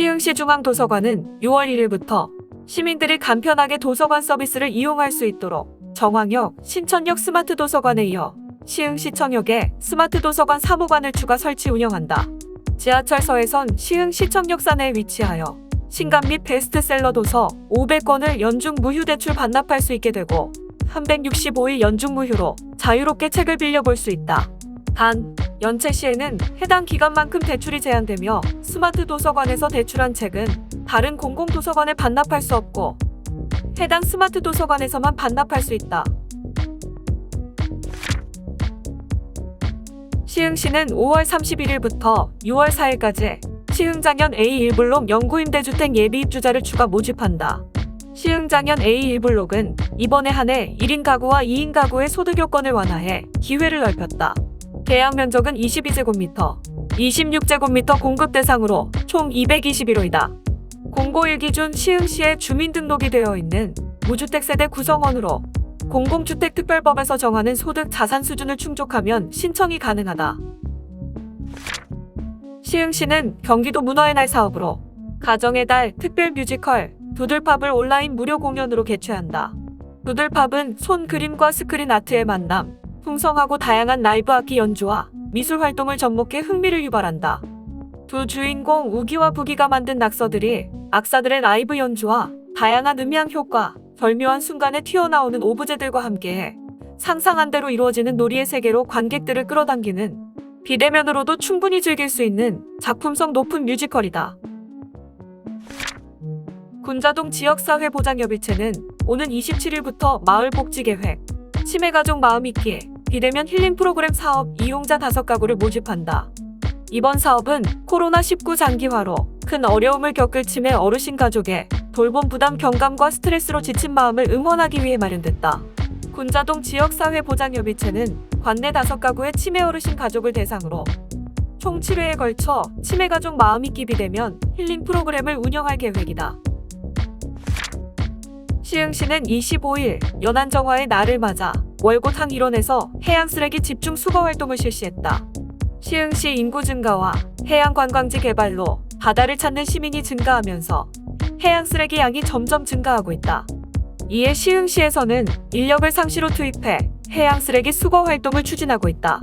시흥시 중앙도서관은 6월 1일부터 시민들이 간편하게 도서관 서비스를 이용할 수 있도록 정황역, 신천역 스마트 도서관에 이어 시흥시청역에 스마트 도서관 사무관을 추가 설치 운영한다. 지하철서에선 시흥시청역 사 내에 위치하여 신간 및 베스트셀러 도서 500권을 연중 무휴 대출 반납할 수 있게 되고 365일 연중 무휴로 자유롭게 책을 빌려볼 수 있다. 단, 연체 시에는 해당 기간만큼 대출이 제한되며 스마트 도서관에서 대출한 책은 다른 공공도서관에 반납할 수 없고 해당 스마트 도서관에서만 반납할 수 있다. 시흥시는 5월 31일부터 6월 4일까지 시흥장현 A1블록 영구임대주택 예비입주자를 추가 모집한다. 시흥장현 A1블록은 이번에 한해 1인 가구와 2인 가구의 소득 요건을 완화해 기회를 넓혔다. 계약 면적은 22제곱미터, 26제곱미터 공급 대상으로 총 221호이다. 공고1 기준 시흥시에 주민등록이 되어 있는 무주택 세대 구성원으로 공공주택 특별법에서 정하는 소득 자산 수준을 충족하면 신청이 가능하다. 시흥시는 경기도 문화의 날 사업으로 가정의 달 특별 뮤지컬 두들팝을 온라인 무료 공연으로 개최한다. 두들팝은 손 그림과 스크린 아트의 만남, 풍성하고 다양한 라이브 악기 연주와 미술 활동을 접목해 흥미를 유발한다. 두 주인공 우기와 부기가 만든 낙서들이 악사들의 라이브 연주와 다양한 음향 효과, 절묘한 순간에 튀어나오는 오브제들과 함께해 상상한 대로 이루어지는 놀이의 세계로 관객들을 끌어당기는 비대면으로도 충분히 즐길 수 있는 작품성 높은 뮤지컬이다. 군자동 지역사회보장협의체는 오는 27일부터 마을복지계획, 치매가족 마음있기, 비대면 힐링 프로그램 사업 이용자 5가구를 모집한다. 이번 사업은 코로나19 장기화로 큰 어려움을 겪을 치매 어르신 가족의 돌봄 부담 경감과 스트레스로 지친 마음을 응원하기 위해 마련됐다. 군자동 지역사회보장협의체는 관내 5가구의 치매 어르신 가족을 대상으로 총 7회에 걸쳐 치매 가족 마음있기 비대면 힐링 프로그램을 운영할 계획이다. 시흥시는 25일 연안정화의 날을 맞아 월곶항 일원에서 해양 쓰레기 집중 수거 활동을 실시했다. 시흥시 인구 증가와 해양 관광지 개발로 바다를 찾는 시민이 증가하면서 해양 쓰레기 양이 점점 증가하고 있다. 이에 시흥시에서는 인력을 상시로 투입해 해양 쓰레기 수거 활동을 추진하고 있다.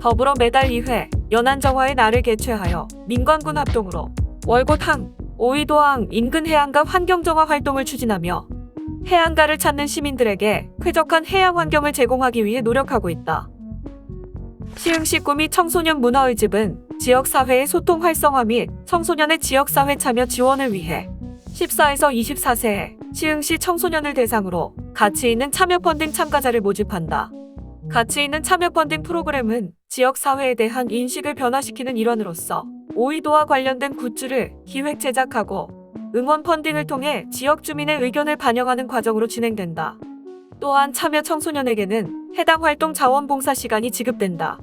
더불어 매달 2회 연안 정화의 날을 개최하여 민관군 합동으로 월곶항, 오이도항 인근 해안가 환경 정화 활동을 추진하며 해안가를 찾는 시민들에게 쾌적한 해양 환경을 제공하기 위해 노력하고 있다. 시흥시 꿈이 청소년 문화의 집은 지역사회의 소통 활성화 및 청소년의 지역사회 참여 지원을 위해 14에서 24세의 시흥시 청소년을 대상으로 가치 있는 참여 펀딩 참가자를 모집한다. 가치 있는 참여 펀딩 프로그램은 지역사회에 대한 인식을 변화시키는 일환으로서 오이도와 관련된 굿즈를 기획 제작하고 응원 펀딩을 통해 지역 주민의 의견을 반영하는 과정으로 진행된다. 또한 참여 청소년에게는 해당 활동 자원봉사 시간이 지급된다.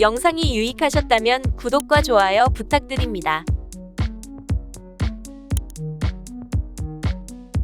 영상이 유익하셨다면 구독과 좋아요 부탁드립니다.